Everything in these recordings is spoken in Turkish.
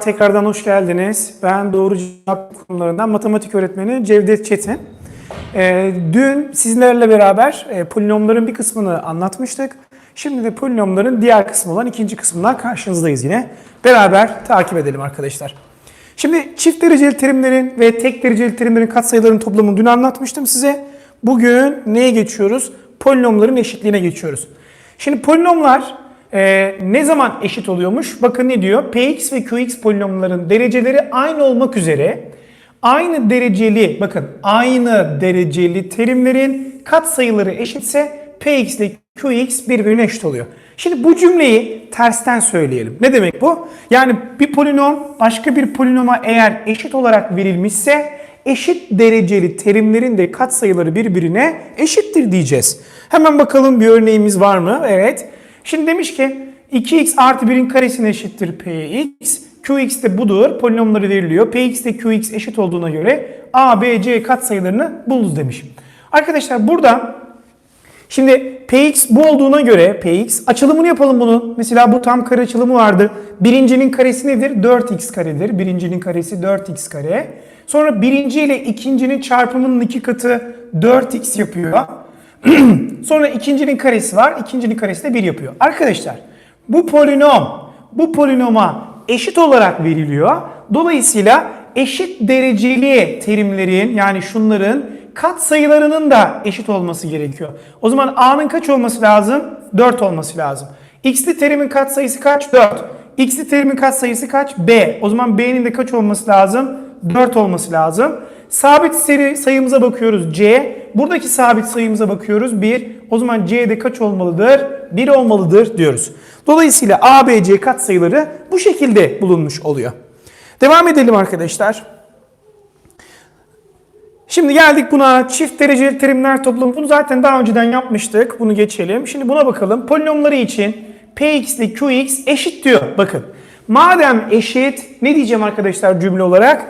Tekrardan hoş geldiniz. Ben doğru cevap konularından matematik öğretmeni Cevdet Çetin. Ee, dün sizlerle beraber e, polinomların bir kısmını anlatmıştık. Şimdi de polinomların diğer kısmı olan ikinci kısmından karşınızdayız yine. Beraber takip edelim arkadaşlar. Şimdi çift dereceli terimlerin ve tek dereceli terimlerin katsayılarının toplamını dün anlatmıştım size. Bugün neye geçiyoruz? Polinomların eşitliğine geçiyoruz. Şimdi polinomlar e, ne zaman eşit oluyormuş? Bakın ne diyor? Px ve qx polinomların dereceleri aynı olmak üzere aynı dereceli bakın aynı dereceli terimlerin katsayıları eşitse px ile qx birbirine eşit oluyor. Şimdi bu cümleyi tersten söyleyelim. Ne demek bu? Yani bir polinom başka bir polinoma eğer eşit olarak verilmişse eşit dereceli terimlerin de katsayıları birbirine eşittir diyeceğiz. Hemen bakalım bir örneğimiz var mı? Evet. Şimdi demiş ki 2x artı 1'in karesine eşittir px. qx de budur. Polinomları veriliyor. px ile qx eşit olduğuna göre a, b, c katsayılarını bulunuz demiş. Arkadaşlar burada Şimdi px bu olduğuna göre px açılımını yapalım bunu. Mesela bu tam kare açılımı vardı. Birincinin karesi nedir? 4x karedir. Birincinin karesi 4x kare. Sonra birinci ile ikincinin çarpımının iki katı 4x yapıyor. Sonra ikincinin karesi var. İkincinin karesi de 1 yapıyor. Arkadaşlar bu polinom bu polinoma eşit olarak veriliyor. Dolayısıyla eşit dereceli terimlerin yani şunların kat sayılarının da eşit olması gerekiyor. O zaman a'nın kaç olması lazım? 4 olması lazım. x'li terimin kat sayısı kaç? 4. x'li terimin kat sayısı kaç? b. O zaman b'nin de kaç olması lazım? 4 olması lazım. Sabit seri sayımıza bakıyoruz c. Buradaki sabit sayımıza bakıyoruz 1. O zaman c'de kaç olmalıdır? 1 olmalıdır diyoruz. Dolayısıyla a, b, c kat sayıları bu şekilde bulunmuş oluyor. Devam edelim arkadaşlar. Şimdi geldik buna çift dereceli terimler toplamı. Bunu zaten daha önceden yapmıştık. Bunu geçelim. Şimdi buna bakalım. Polinomları için px ile qx eşit diyor. Bakın. Madem eşit ne diyeceğim arkadaşlar cümle olarak?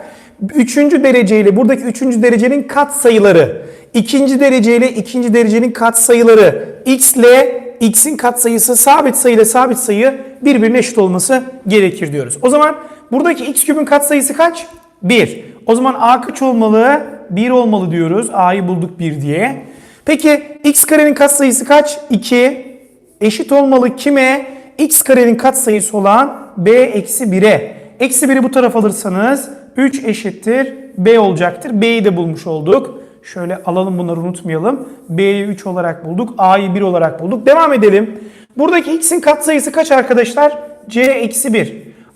Üçüncü dereceyle buradaki üçüncü derecenin kat sayıları. ikinci dereceyle ikinci derecenin kat sayıları. x ile x'in kat sayısı sabit sayı ile sabit sayı birbirine eşit olması gerekir diyoruz. O zaman buradaki x küpün kat sayısı kaç? 1. O zaman a kaç olmalı? 1 olmalı diyoruz. A'yı bulduk 1 diye. Peki x karenin katsayısı kaç? 2. Eşit olmalı kime? x karenin katsayısı olan b eksi 1'e. Eksi 1'i bu tarafa alırsanız 3 eşittir b olacaktır. B'yi de bulmuş olduk. Şöyle alalım bunları unutmayalım. B'yi 3 olarak bulduk. A'yı 1 olarak bulduk. Devam edelim. Buradaki x'in katsayısı kaç arkadaşlar? c eksi 1.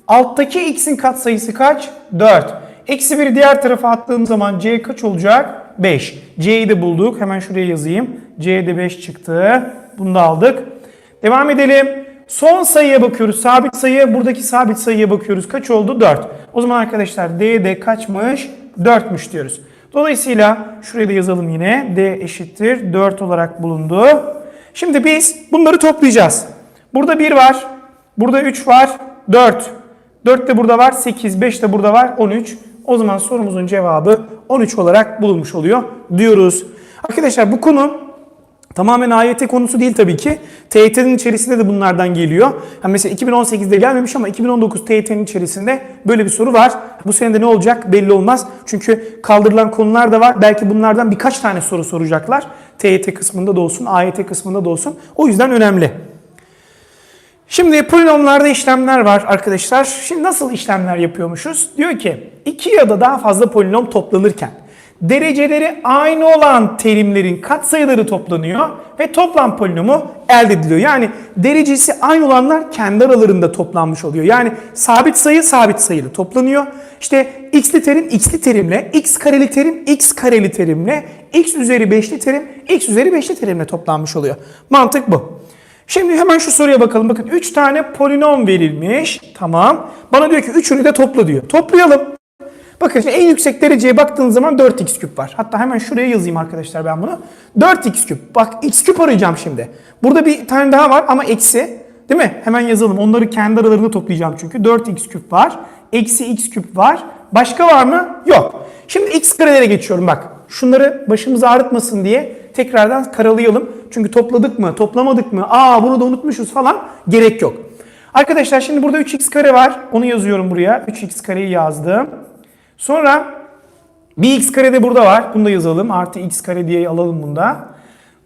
Alttaki x'in katsayısı kaç? 4. Eksi 1'i diğer tarafa attığım zaman c kaç olacak? 5. c'yi de bulduk. Hemen şuraya yazayım. c'de 5 çıktı. Bunu da aldık. Devam edelim. Son sayıya bakıyoruz. Sabit sayı. Buradaki sabit sayıya bakıyoruz. Kaç oldu? 4. O zaman arkadaşlar d de kaçmış? 4'müş diyoruz. Dolayısıyla şuraya da yazalım yine. d eşittir 4 olarak bulundu. Şimdi biz bunları toplayacağız. Burada 1 var. Burada 3 var. 4. 4 de burada var. 8. 5 de burada var. 13. O zaman sorumuzun cevabı 13 olarak bulunmuş oluyor diyoruz. Arkadaşlar bu konu tamamen AYT konusu değil tabii ki. TYT'nin içerisinde de bunlardan geliyor. Yani mesela 2018'de gelmemiş ama 2019 TYT'nin içerisinde böyle bir soru var. Bu sene de ne olacak belli olmaz. Çünkü kaldırılan konular da var. Belki bunlardan birkaç tane soru soracaklar. TYT kısmında da olsun, AYT kısmında da olsun. O yüzden önemli. Şimdi polinomlarda işlemler var arkadaşlar. Şimdi nasıl işlemler yapıyormuşuz? Diyor ki iki ya da daha fazla polinom toplanırken dereceleri aynı olan terimlerin katsayıları toplanıyor ve toplam polinomu elde ediliyor. Yani derecesi aynı olanlar kendi aralarında toplanmış oluyor. Yani sabit sayı sabit sayıyla toplanıyor. İşte x'li terim x'li terimle, x kareli terim x kareli terimle, x üzeri 5'li terim x üzeri 5'li terimle toplanmış oluyor. Mantık bu. Şimdi hemen şu soruya bakalım. Bakın 3 tane polinom verilmiş. Tamam. Bana diyor ki üçünü de topla diyor. Toplayalım. Bakın şimdi en yüksek dereceye baktığınız zaman 4x küp var. Hatta hemen şuraya yazayım arkadaşlar ben bunu. 4x küp. Bak x küp arayacağım şimdi. Burada bir tane daha var ama eksi. Değil mi? Hemen yazalım. Onları kendi aralarında toplayacağım çünkü. 4x küp var. Eksi x küp var. Başka var mı? Yok. Şimdi x karelere geçiyorum bak. Şunları başımız ağrıtmasın diye tekrardan karalayalım. Çünkü topladık mı, toplamadık mı, aa bunu da unutmuşuz falan gerek yok. Arkadaşlar şimdi burada 3x kare var. Onu yazıyorum buraya. 3x kareyi yazdım. Sonra bir x kare de burada var. Bunu da yazalım. Artı x kare diye alalım bunu da.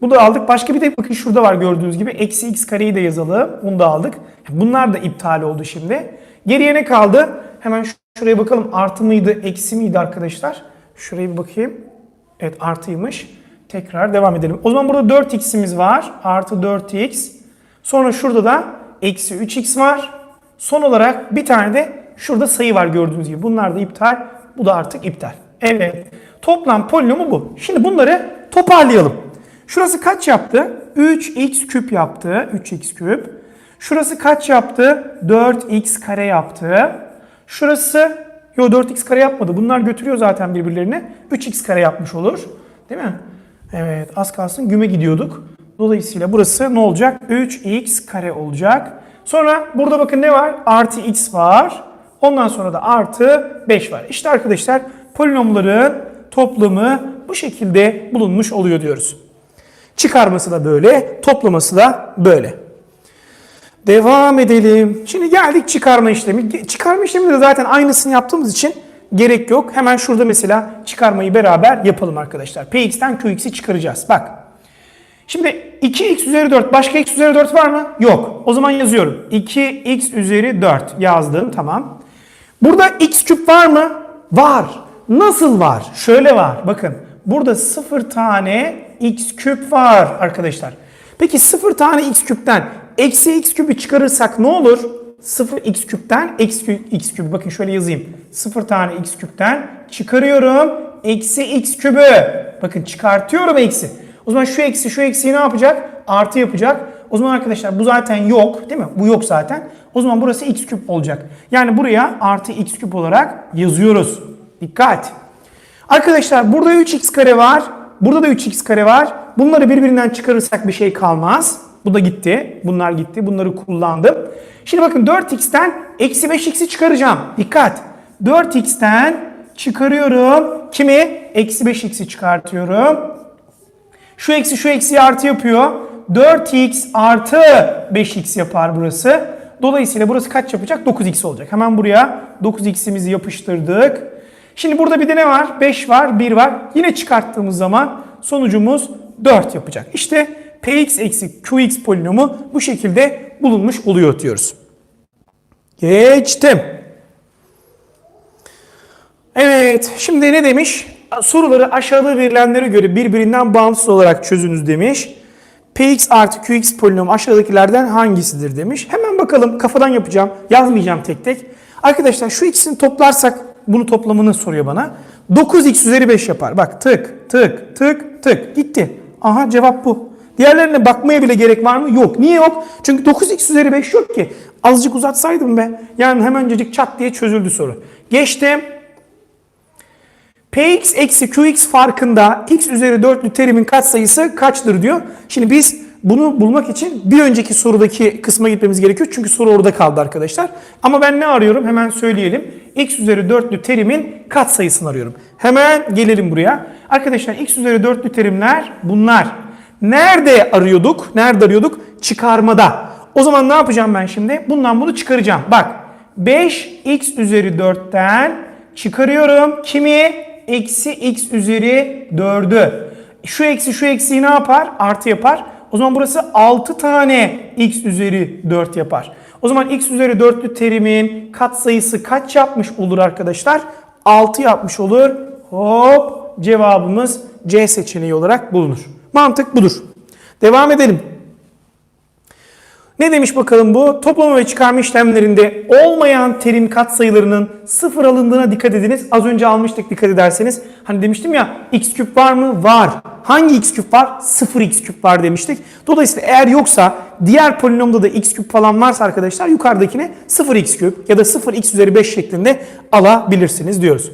Bunu da aldık. Başka bir de bakın şurada var gördüğünüz gibi. Eksi x kareyi de yazalım. Bunu da aldık. Bunlar da iptal oldu şimdi. Geriye ne kaldı? Hemen şuraya bakalım. Artı mıydı, eksi miydi arkadaşlar? Şuraya bir bakayım. Evet artıymış. Tekrar devam edelim. O zaman burada 4x'imiz var. Artı 4x. Sonra şurada da eksi 3x var. Son olarak bir tane de şurada sayı var gördüğünüz gibi. Bunlar da iptal. Bu da artık iptal. Evet. Toplam polinomu bu. Şimdi bunları toparlayalım. Şurası kaç yaptı? 3x küp yaptı. 3x küp. Şurası kaç yaptı? 4x kare yaptı. Şurası yo 4x kare yapmadı. Bunlar götürüyor zaten birbirlerini. 3x kare yapmış olur. Değil mi? Evet az kalsın güme gidiyorduk. Dolayısıyla burası ne olacak? 3x kare olacak. Sonra burada bakın ne var? Artı x var. Ondan sonra da artı 5 var. İşte arkadaşlar polinomların toplamı bu şekilde bulunmuş oluyor diyoruz. Çıkarması da böyle, toplaması da böyle. Devam edelim. Şimdi geldik çıkarma işlemi. Çıkarma işleminde de zaten aynısını yaptığımız için gerek yok. Hemen şurada mesela çıkarmayı beraber yapalım arkadaşlar. Px'ten Qx'i çıkaracağız. Bak. Şimdi 2x üzeri 4. Başka x üzeri 4 var mı? Yok. O zaman yazıyorum. 2x üzeri 4 yazdım. Tamam. Burada x küp var mı? Var. Nasıl var? Şöyle var. Bakın. Burada 0 tane x küp var arkadaşlar. Peki 0 tane x küpten eksi x küpü çıkarırsak ne olur? 0 x küpten eksi x küpü. Bakın şöyle yazayım. 0 tane x küpten çıkarıyorum. Eksi x küpü. Bakın çıkartıyorum eksi. O zaman şu eksi şu eksiyi ne yapacak? Artı yapacak. O zaman arkadaşlar bu zaten yok değil mi? Bu yok zaten. O zaman burası x küp olacak. Yani buraya artı x küp olarak yazıyoruz. Dikkat. Arkadaşlar burada 3x kare var. Burada da 3x kare var. Bunları birbirinden çıkarırsak bir şey kalmaz. Bu da gitti. Bunlar gitti. Bunları kullandım. Şimdi bakın 4x'ten eksi 5x'i çıkaracağım. Dikkat. 4x'ten çıkarıyorum. Kimi? Eksi 5x'i çıkartıyorum. Şu eksi şu eksiyi artı yapıyor. 4x artı 5x yapar burası. Dolayısıyla burası kaç yapacak? 9x olacak. Hemen buraya 9x'imizi yapıştırdık. Şimdi burada bir de ne var? 5 var, 1 var. Yine çıkarttığımız zaman sonucumuz 4 yapacak. İşte px eksi qx polinomu bu şekilde bulunmuş oluyor diyoruz. Geçtim. Evet, şimdi ne demiş? Soruları aşağıda verilenlere göre birbirinden bağımsız olarak çözünüz demiş. Px artı qx polinomu aşağıdakilerden hangisidir demiş. Hemen bakalım kafadan yapacağım. Yazmayacağım tek tek. Arkadaşlar şu ikisini toplarsak bunu toplamını soruyor bana. 9x üzeri 5 yapar. Bak tık tık tık tık gitti. Aha cevap bu. Diğerlerine bakmaya bile gerek var mı? Yok. Niye yok? Çünkü 9x üzeri 5 yok ki. Azıcık uzatsaydım be. Yani hemencecik çat diye çözüldü soru. Geçtim. Px eksi Qx farkında x üzeri 4'lü terimin katsayısı kaçtır diyor. Şimdi biz bunu bulmak için bir önceki sorudaki kısma gitmemiz gerekiyor. Çünkü soru orada kaldı arkadaşlar. Ama ben ne arıyorum? Hemen söyleyelim. x üzeri 4'lü terimin katsayısını arıyorum. Hemen gelelim buraya. Arkadaşlar x üzeri 4'lü terimler bunlar. Nerede arıyorduk? Nerede arıyorduk? Çıkarmada. O zaman ne yapacağım ben şimdi? Bundan bunu çıkaracağım. Bak 5x üzeri 4'ten çıkarıyorum. Kimi? Eksi x üzeri 4'ü. Şu eksi şu eksiyi ne yapar? Artı yapar. O zaman burası 6 tane x üzeri 4 yapar. O zaman x üzeri 4'lü terimin katsayısı kaç yapmış olur arkadaşlar? 6 yapmış olur. Hop cevabımız C seçeneği olarak bulunur. Mantık budur. Devam edelim. Ne demiş bakalım bu? Toplama ve çıkarma işlemlerinde olmayan terim katsayılarının sıfır alındığına dikkat ediniz. Az önce almıştık dikkat ederseniz. Hani demiştim ya x küp var mı? Var. Hangi x küp var? Sıfır x küp var demiştik. Dolayısıyla eğer yoksa diğer polinomda da x küp falan varsa arkadaşlar yukarıdakine 0 x küp ya da 0 x üzeri 5 şeklinde alabilirsiniz diyoruz.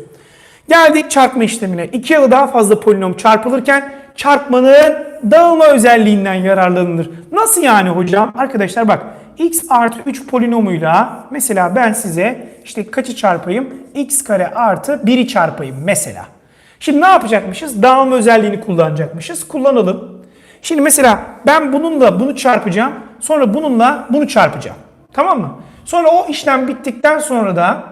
Geldik çarpma işlemine. İki ya da daha fazla polinom çarpılırken çarpmanın dağılma özelliğinden yararlanılır. Nasıl yani hocam? Arkadaşlar bak x artı 3 polinomuyla mesela ben size işte kaçı çarpayım? x kare artı 1'i çarpayım mesela. Şimdi ne yapacakmışız? Dağılma özelliğini kullanacakmışız. Kullanalım. Şimdi mesela ben bununla bunu çarpacağım. Sonra bununla bunu çarpacağım. Tamam mı? Sonra o işlem bittikten sonra da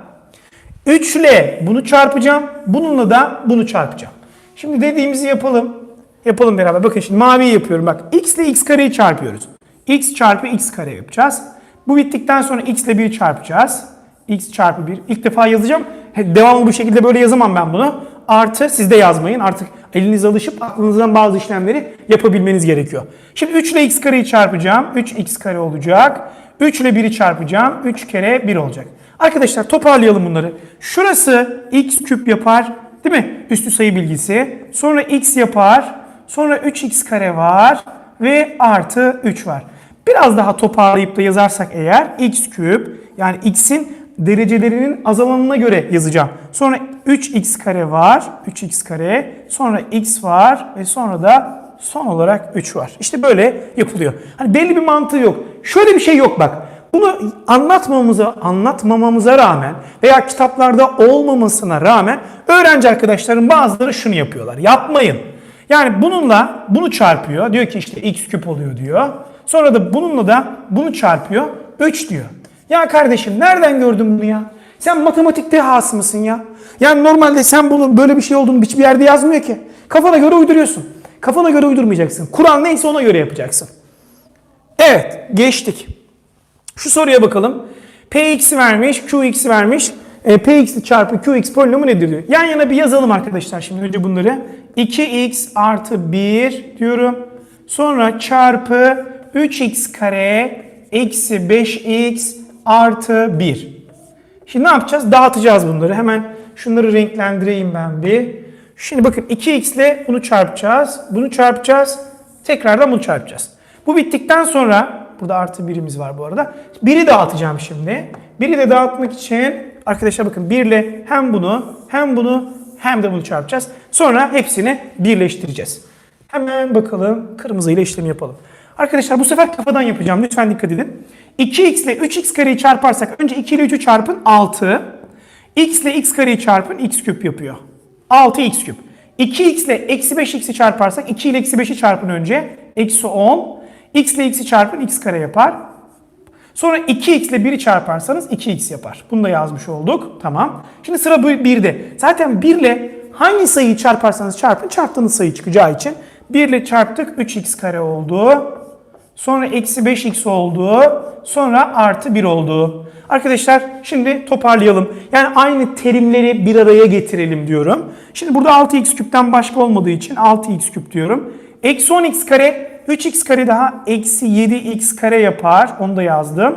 3 ile bunu çarpacağım. Bununla da bunu çarpacağım. Şimdi dediğimizi yapalım. Yapalım beraber. Bakın şimdi maviyi yapıyorum. Bak x ile x kareyi çarpıyoruz. x çarpı x kare yapacağız. Bu bittikten sonra x ile 1 çarpacağız. x çarpı 1. İlk defa yazacağım. Devamlı bu şekilde böyle yazamam ben bunu. Artı siz de yazmayın. Artık elinize alışıp aklınızdan bazı işlemleri yapabilmeniz gerekiyor. Şimdi 3 ile x kareyi çarpacağım. 3x kare olacak. 3 ile 1'i çarpacağım. 3 kere 1 olacak. Arkadaşlar toparlayalım bunları. Şurası x küp yapar. Değil mi? Üstü sayı bilgisi. Sonra x yapar. Sonra 3x kare var. Ve artı 3 var. Biraz daha toparlayıp da yazarsak eğer x küp yani x'in derecelerinin azalanına göre yazacağım. Sonra 3x kare var. 3x kare. Sonra x var. Ve sonra da son olarak 3 var. İşte böyle yapılıyor. Hani belli bir mantığı yok. Şöyle bir şey yok bak. Bunu anlatmamıza, anlatmamamıza rağmen veya kitaplarda olmamasına rağmen öğrenci arkadaşların bazıları şunu yapıyorlar. Yapmayın. Yani bununla bunu çarpıyor. Diyor ki işte x küp oluyor diyor. Sonra da bununla da bunu çarpıyor. 3 diyor. Ya kardeşim nereden gördün bunu ya? Sen matematik dehası mısın ya? Yani normalde sen bunu böyle bir şey olduğunu hiçbir yerde yazmıyor ki. Kafana göre uyduruyorsun. Kafana göre uydurmayacaksın. Kural neyse ona göre yapacaksın. Evet geçtik. Şu soruya bakalım. Px vermiş, Qx vermiş. E, Px çarpı Qx polinomu nedir diyor. Yan yana bir yazalım arkadaşlar şimdi önce bunları. 2x artı 1 diyorum. Sonra çarpı 3x kare eksi 5x artı 1. Şimdi ne yapacağız? Dağıtacağız bunları. Hemen şunları renklendireyim ben bir. Şimdi bakın 2x ile bunu çarpacağız. Bunu çarpacağız. Tekrardan bunu çarpacağız. Bu bittikten sonra burada artı birimiz var bu arada. Biri dağıtacağım şimdi. Biri de dağıtmak için arkadaşlar bakın 1 ile hem bunu hem bunu hem de bunu çarpacağız. Sonra hepsini birleştireceğiz. Hemen bakalım kırmızı ile işlemi yapalım. Arkadaşlar bu sefer kafadan yapacağım. Lütfen dikkat edin. 2x ile 3x kareyi çarparsak önce 2 ile 3'ü çarpın 6. x ile x kareyi çarpın x küp yapıyor. 6x küp. 2x ile eksi 5x'i çarparsak 2 ile eksi 5'i çarpın önce. Eksi 10. x ile x'i çarpın x kare yapar. Sonra 2x ile 1'i çarparsanız 2x yapar. Bunu da yazmış olduk. Tamam. Şimdi sıra bu 1'de. Zaten 1 ile hangi sayıyı çarparsanız çarpın çarptığınız sayı çıkacağı için 1 ile çarptık 3x kare oldu. Sonra eksi 5x oldu. Sonra artı 1 oldu. Arkadaşlar şimdi toparlayalım. Yani aynı terimleri bir araya getirelim diyorum. Şimdi burada 6x küpten başka olmadığı için 6x küp diyorum. Eksi 10x kare 3x kare daha eksi 7x kare yapar. Onu da yazdım.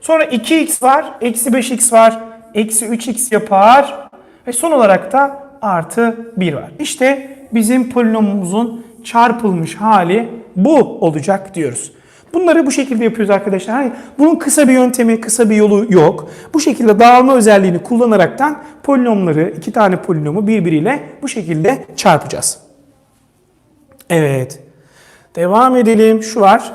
Sonra 2x var. Eksi 5x var. Eksi 3x yapar. Ve son olarak da artı 1 var. İşte bizim polinomumuzun çarpılmış hali bu olacak diyoruz. Bunları bu şekilde yapıyoruz arkadaşlar. Hani bunun kısa bir yöntemi, kısa bir yolu yok. Bu şekilde dağılma özelliğini kullanaraktan polinomları, iki tane polinomu birbiriyle bu şekilde çarpacağız. Evet. Devam edelim. Şu var.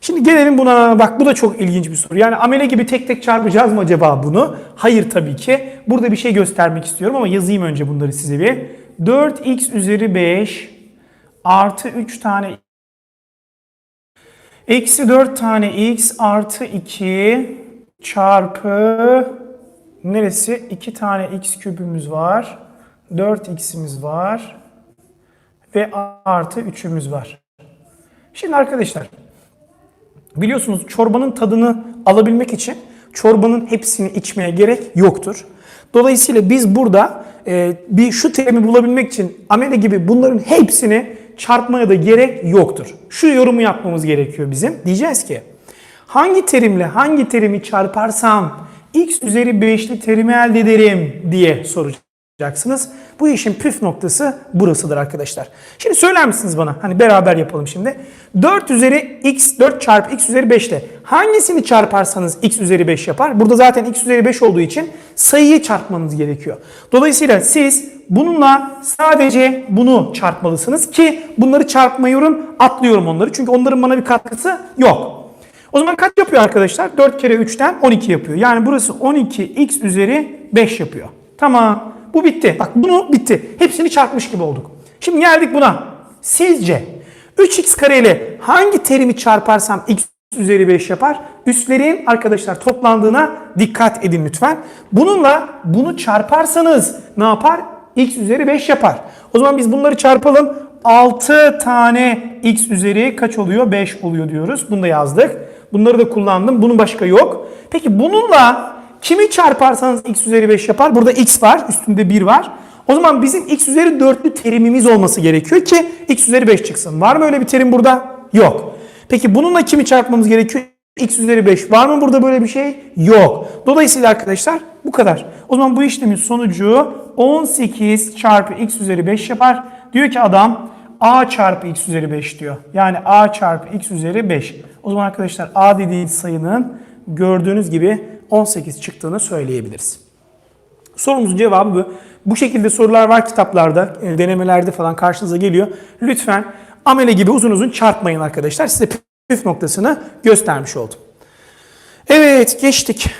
Şimdi gelelim buna. Bak bu da çok ilginç bir soru. Yani amele gibi tek tek çarpacağız mı acaba bunu? Hayır tabii ki. Burada bir şey göstermek istiyorum ama yazayım önce bunları size bir. 4x üzeri 5 artı 3 tane Eksi 4 tane x artı 2 çarpı neresi? 2 tane x kübümüz var. 4x'imiz var. Ve artı 3'ümüz var. Şimdi arkadaşlar biliyorsunuz çorbanın tadını alabilmek için çorbanın hepsini içmeye gerek yoktur. Dolayısıyla biz burada e, bir şu terimi bulabilmek için amele gibi bunların hepsini çarpmaya da gerek yoktur. Şu yorumu yapmamız gerekiyor bizim. Diyeceğiz ki hangi terimle hangi terimi çarparsam x üzeri 5'li terimi elde ederim diye soracaksınız. Bu işin püf noktası burasıdır arkadaşlar. Şimdi söyler misiniz bana? Hani beraber yapalım şimdi. 4 üzeri x 4 çarpı x üzeri 5 ile hangisini çarparsanız x üzeri 5 yapar? Burada zaten x üzeri 5 olduğu için sayıyı çarpmanız gerekiyor. Dolayısıyla siz bununla sadece bunu çarpmalısınız ki bunları çarpmıyorum, atlıyorum onları. Çünkü onların bana bir katkısı yok. O zaman kaç yapıyor arkadaşlar? 4 kere 3'ten 12 yapıyor. Yani burası 12x üzeri 5 yapıyor. Tamam. Bu bitti. Bak bunu bitti. Hepsini çarpmış gibi olduk. Şimdi geldik buna. Sizce 3x kare ile hangi terimi çarparsam x üzeri 5 yapar. Üstlerin arkadaşlar toplandığına dikkat edin lütfen. Bununla bunu çarparsanız ne yapar? x üzeri 5 yapar. O zaman biz bunları çarpalım. 6 tane x üzeri kaç oluyor? 5 oluyor diyoruz. Bunu da yazdık. Bunları da kullandım. Bunun başka yok. Peki bununla kimi çarparsanız x üzeri 5 yapar? Burada x var. Üstünde 1 var. O zaman bizim x üzeri 4'lü terimimiz olması gerekiyor ki x üzeri 5 çıksın. Var mı öyle bir terim burada? Yok. Peki bununla kimi çarpmamız gerekiyor? x üzeri 5. Var mı burada böyle bir şey? Yok. Dolayısıyla arkadaşlar bu kadar. O zaman bu işlemin sonucu 18 çarpı x üzeri 5 yapar. Diyor ki adam a çarpı x üzeri 5 diyor. Yani a çarpı x üzeri 5. O zaman arkadaşlar a dediğiniz sayının gördüğünüz gibi 18 çıktığını söyleyebiliriz. Sorumuzun cevabı bu. Bu şekilde sorular var kitaplarda, e, denemelerde falan karşınıza geliyor. Lütfen amele gibi uzun uzun çarpmayın arkadaşlar. Size püf noktasını göstermiş oldum. Evet geçtik.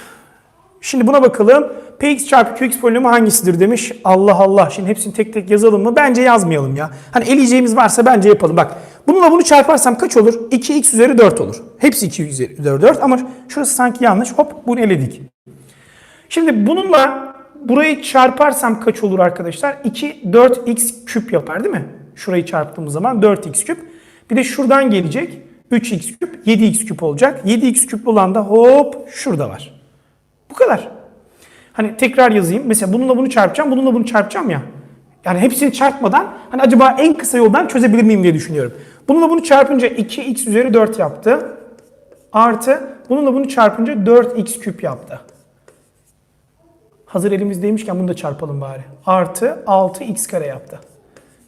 Şimdi buna bakalım. Px çarpı qx polinomu hangisidir demiş. Allah Allah. Şimdi hepsini tek tek yazalım mı? Bence yazmayalım ya. Hani eleyeceğimiz varsa bence yapalım. Bak bununla bunu çarparsam kaç olur? 2x üzeri 4 olur. Hepsi 2 üzeri 4 ama şurası sanki yanlış. Hop bunu eledik. Şimdi bununla burayı çarparsam kaç olur arkadaşlar? 2 4x küp yapar değil mi? Şurayı çarptığımız zaman 4x küp. Bir de şuradan gelecek 3x küp 7x küp olacak. 7x küp olan da hop şurada var. Bu kadar. Hani tekrar yazayım. Mesela bununla bunu çarpacağım, bununla bunu çarpacağım ya. Yani hepsini çarpmadan hani acaba en kısa yoldan çözebilir miyim diye düşünüyorum. Bununla bunu çarpınca 2x üzeri 4 yaptı. Artı bununla bunu çarpınca 4x küp yaptı. Hazır elimizdeymişken bunu da çarpalım bari. Artı 6x kare yaptı.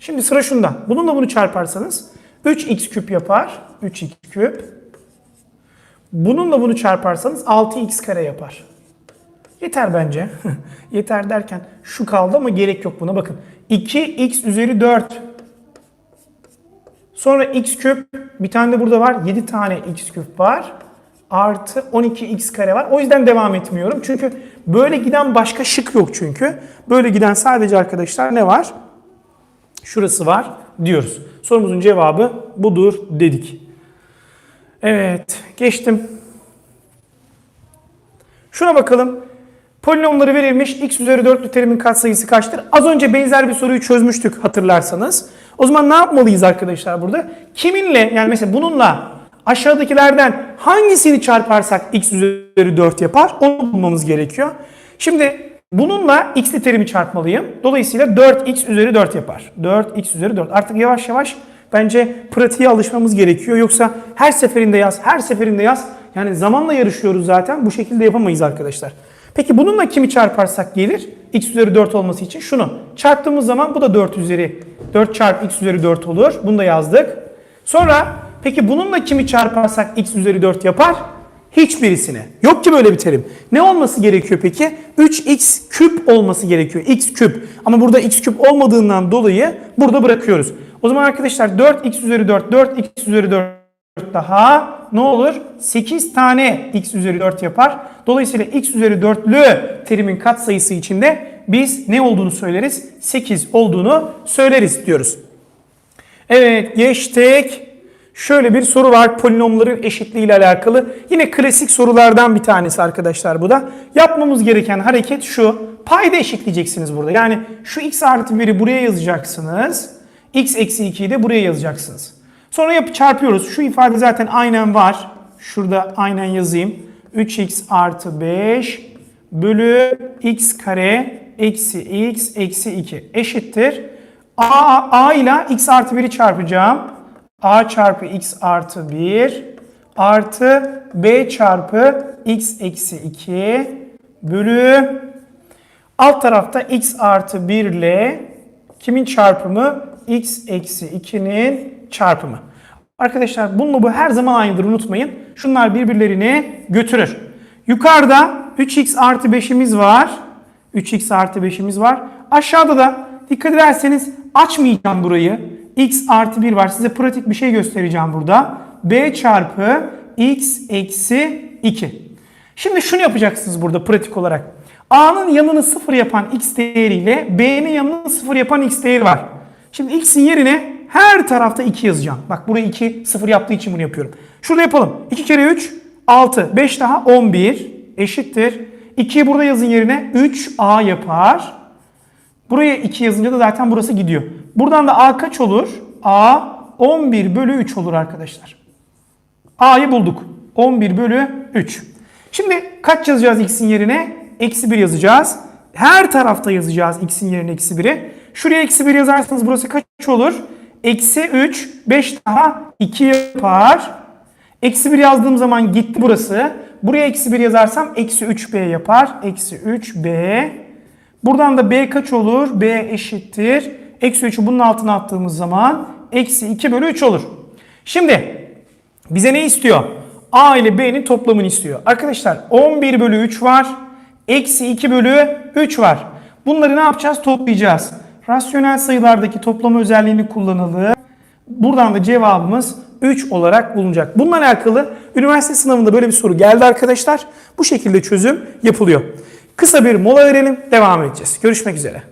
Şimdi sıra şunda. Bununla bunu çarparsanız 3x küp yapar. 3x küp. Bununla bunu çarparsanız 6x kare yapar. Yeter bence. Yeter derken şu kaldı ama gerek yok buna bakın. 2x üzeri 4. Sonra x küp. Bir tane de burada var. 7 tane x küp var. Artı 12x kare var. O yüzden devam etmiyorum. Çünkü böyle giden başka şık yok çünkü. Böyle giden sadece arkadaşlar ne var? Şurası var diyoruz. Sorumuzun cevabı budur dedik. Evet geçtim. Şuna bakalım. Polinomları verilmiş. x üzeri 4'lü terimin katsayısı kaçtır? Az önce benzer bir soruyu çözmüştük hatırlarsanız. O zaman ne yapmalıyız arkadaşlar burada? Kiminle yani mesela bununla aşağıdakilerden hangisini çarparsak x üzeri 4 yapar? Onu bulmamız gerekiyor. Şimdi bununla x'li terimi çarpmalıyım. Dolayısıyla 4x üzeri 4 yapar. 4x üzeri 4. Artık yavaş yavaş bence pratiğe alışmamız gerekiyor. Yoksa her seferinde yaz, her seferinde yaz. Yani zamanla yarışıyoruz zaten. Bu şekilde yapamayız arkadaşlar. Peki bununla kimi çarparsak gelir? x üzeri 4 olması için şunu. Çarptığımız zaman bu da 4 üzeri 4 çarpı x üzeri 4 olur. Bunu da yazdık. Sonra peki bununla kimi çarparsak x üzeri 4 yapar? Hiçbirisine. Yok ki böyle bir terim. Ne olması gerekiyor peki? 3x küp olması gerekiyor. x küp. Ama burada x küp olmadığından dolayı burada bırakıyoruz. O zaman arkadaşlar 4x üzeri 4, 4x üzeri 4 daha ne olur? 8 tane x üzeri 4 yapar. Dolayısıyla x üzeri 4'lü terimin katsayısı içinde biz ne olduğunu söyleriz? 8 olduğunu söyleriz diyoruz. Evet geçtik. Şöyle bir soru var polinomların eşitliği ile alakalı. Yine klasik sorulardan bir tanesi arkadaşlar bu da. Yapmamız gereken hareket şu. Payda eşitleyeceksiniz burada. Yani şu x artı 1'i buraya yazacaksınız. x eksi 2'yi de buraya yazacaksınız. Sonra yapı çarpıyoruz. Şu ifade zaten aynen var. Şurada aynen yazayım. 3x artı 5 bölü x kare eksi x eksi 2 eşittir. A, A ile x artı 1'i çarpacağım. A çarpı x artı 1 artı B çarpı x eksi 2 bölü alt tarafta x artı 1 ile kimin çarpımı? x eksi 2'nin çarpımı. Arkadaşlar bununla bu her zaman aynıdır unutmayın. Şunlar birbirlerini götürür. Yukarıda 3x artı 5'imiz var. 3x artı 5'imiz var. Aşağıda da dikkat ederseniz açmayacağım burayı. x artı 1 var. Size pratik bir şey göstereceğim burada. b çarpı x eksi 2. Şimdi şunu yapacaksınız burada pratik olarak. a'nın yanını 0 yapan x değeriyle b'nin yanını 0 yapan x değeri var. Şimdi x'in yerine her tarafta 2 yazacağım. Bak buraya 2 0 yaptığı için bunu yapıyorum. Şurada yapalım. 2 kere 3 6 5 daha 11 eşittir. 2'yi burada yazın yerine 3a yapar. Buraya 2 yazınca da zaten burası gidiyor. Buradan da a kaç olur? a 11 bölü 3 olur arkadaşlar. a'yı bulduk. 11 bölü 3. Şimdi kaç yazacağız x'in yerine? Eksi 1 yazacağız. Her tarafta yazacağız x'in yerine eksi 1'i. Şuraya eksi 1 yazarsanız burası kaç olur? Eksi 3, 5 daha 2 yapar. Eksi 1 yazdığım zaman gitti burası. Buraya eksi 1 yazarsam eksi 3b yapar. Eksi 3b. Buradan da b kaç olur? b eşittir. Eksi 3'ü bunun altına attığımız zaman eksi 2 bölü 3 olur. Şimdi bize ne istiyor? A ile B'nin toplamını istiyor. Arkadaşlar 11 bölü 3 var. Eksi 2 bölü 3 var. Bunları ne yapacağız? Toplayacağız. Rasyonel sayılardaki toplama özelliğini kullanalım. Buradan da cevabımız 3 olarak bulunacak. Bununla alakalı üniversite sınavında böyle bir soru geldi arkadaşlar. Bu şekilde çözüm yapılıyor. Kısa bir mola verelim, devam edeceğiz. Görüşmek üzere.